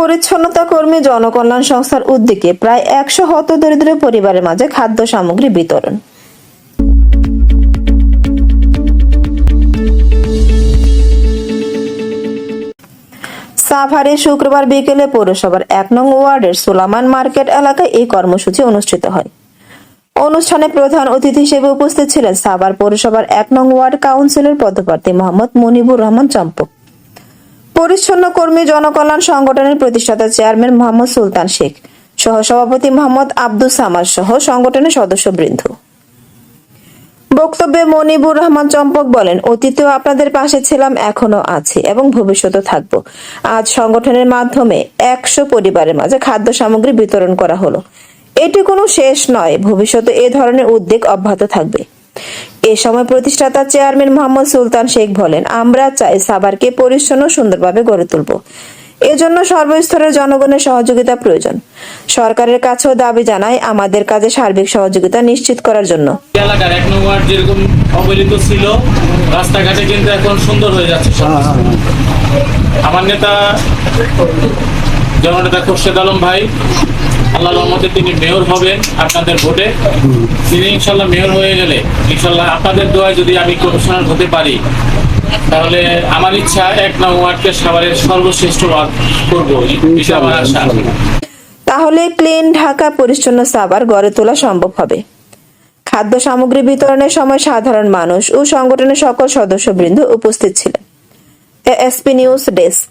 পরিচ্ছন্নতা কর্মী জনকল্যাণ সংস্থার উদ্যোগে প্রায় একশো হতদরিদ্র পরিবারের মাঝে খাদ্য সামগ্রী বিতরণ। সাভারে শুক্রবার বিকেলে পৌরসভার এক নং ওয়ার্ডের সুলামান মার্কেট এলাকায় এই কর্মসূচি অনুষ্ঠিত হয়। অনুষ্ঠানে প্রধান অতিথি হিসেবে উপস্থিত ছিলেন সাভার পৌরসভার এক নং ওয়ার্ড কাউন্সিলর পদপ্রার্থী মোহাম্মদ মনিবুর রহমান চম্পক। পরিচ্ছন্ন কর্মী জনকল্যাণ সংগঠনের প্রতিষ্ঠাতা চেয়ারম্যান মোহাম্মদ সুলতান শেখ, সহসভাপতি মোহাম্মদ আব্দুল সামাদ সহ সংগঠনের সদস্যবৃন্দ। বক্তব্যে মনিবুর রহমান চম্পক বলেন, অতীতেও আপনাদের পাশে ছিলাম, এখনও আছি এবং ভবিষ্যতে থাকব। আজ সংগঠনের মাধ্যমে একশো পরিবারের মাঝে খাদ্য সামগ্রী বিতরণ করা হলো। এটি কোনো শেষ নয়, ভবিষ্যতে এ ধরনের উদ্যোগ অব্যাহত থাকবে। এ সময় প্রতিষ্ঠাতা চেয়ারম্যান মোহাম্মদ সুলতান শেখ বলেন, আমরা চাই সাভারকে পরিচ্ছন্ন, সুন্দরভাবে গড়ে তুলব। এজন্য সর্বস্তরের জনগণের সহযোগিতা প্রয়োজন। সরকারের কাছেও দাবি জানাই আমাদের কাজে সার্বিক সহযোগিতা নিশ্চিত করার জন্য। এলাকার এক নম্বর যেরকম অবহেলিত ছিল, রাস্তাঘাটে কিন্তু এখন সুন্দর হয়ে যাচ্ছে আমার নেতা জননেতা খোরশেদ আলম ভাই আল্লাহ রহমতে তিনি মেয়র হবেন আপনাদের ভোটে। তিনি ইনশাল্লাহ মেয়র হয়ে গেলে, ইনশাল্লাহ আপনাদের দোয়ায় যদি আমি কমিশনার হতে পারি, তাহলে আমার ইচ্ছা এক নং ওয়ার্ডকে সাভারের সর্বশ্রেষ্ঠ ওয়ার্ড করব আমার আশা। তাহলে ক্লিন ঢাকা পরিচ্ছন্ন সাভার গড়ে তোলা সম্ভব হবে। খাদ্য সামগ্রী বিতরণের সময় সাধারণ মানুষ ও সংগঠনের সকল সদস্যবৃন্দ উপস্থিত ছিলেন। SP news desk.